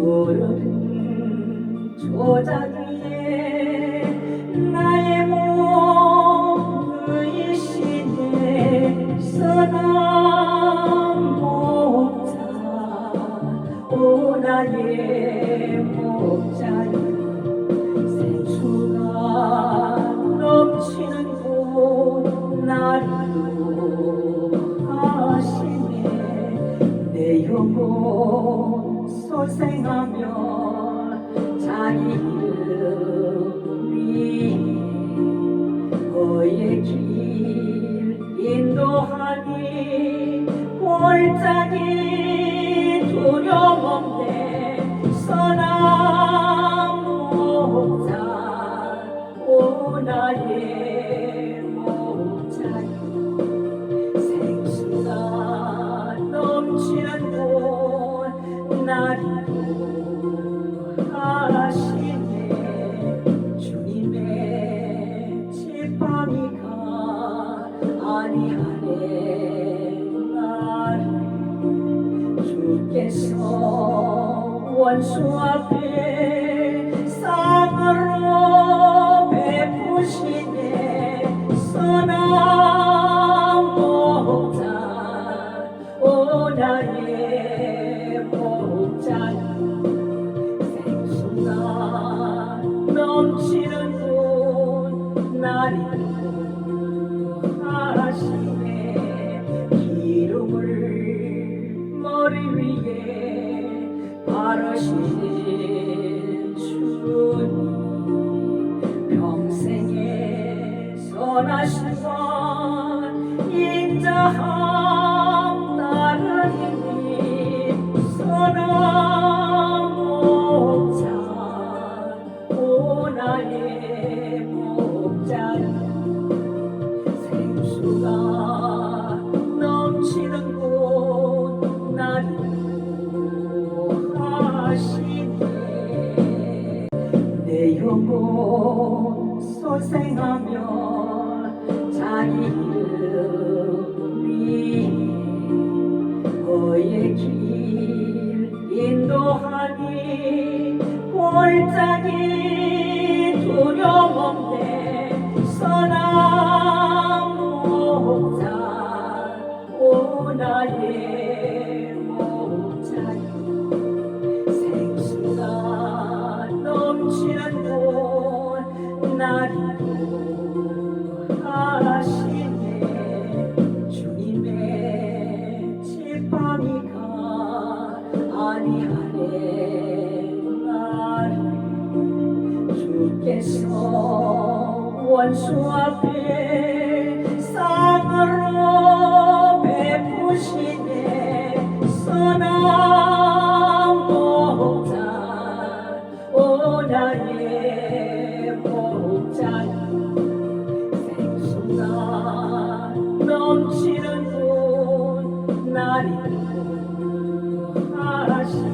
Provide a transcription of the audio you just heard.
푸른 조작 위에 나의 몸 의시네 선한 목자 오 나의 목자여 영혼 소생하며 자기 이름 위에 너의 길 인도하니 골짜기 두려움 없네. 선한 목자 오 나의 아니하네 주께서 원수 앞에 쌍으로 베푸시네. 선한 목자 오 나의 목자. 생수가 넘치는 곳 나를 머리 위에 바르시는 주님 평생에 선하신 건 인자함 따르니 선한 목자 오 나의 목자 생 내 영혼 소생하며 자기 이름 위에 너의 길 인도하니 골짜기 두려움 없네. 선한 목자 오 나의 원수 앞에 쌍으로 베푸시네. 선한 목자 오 나의 넘치는 분 나를 하시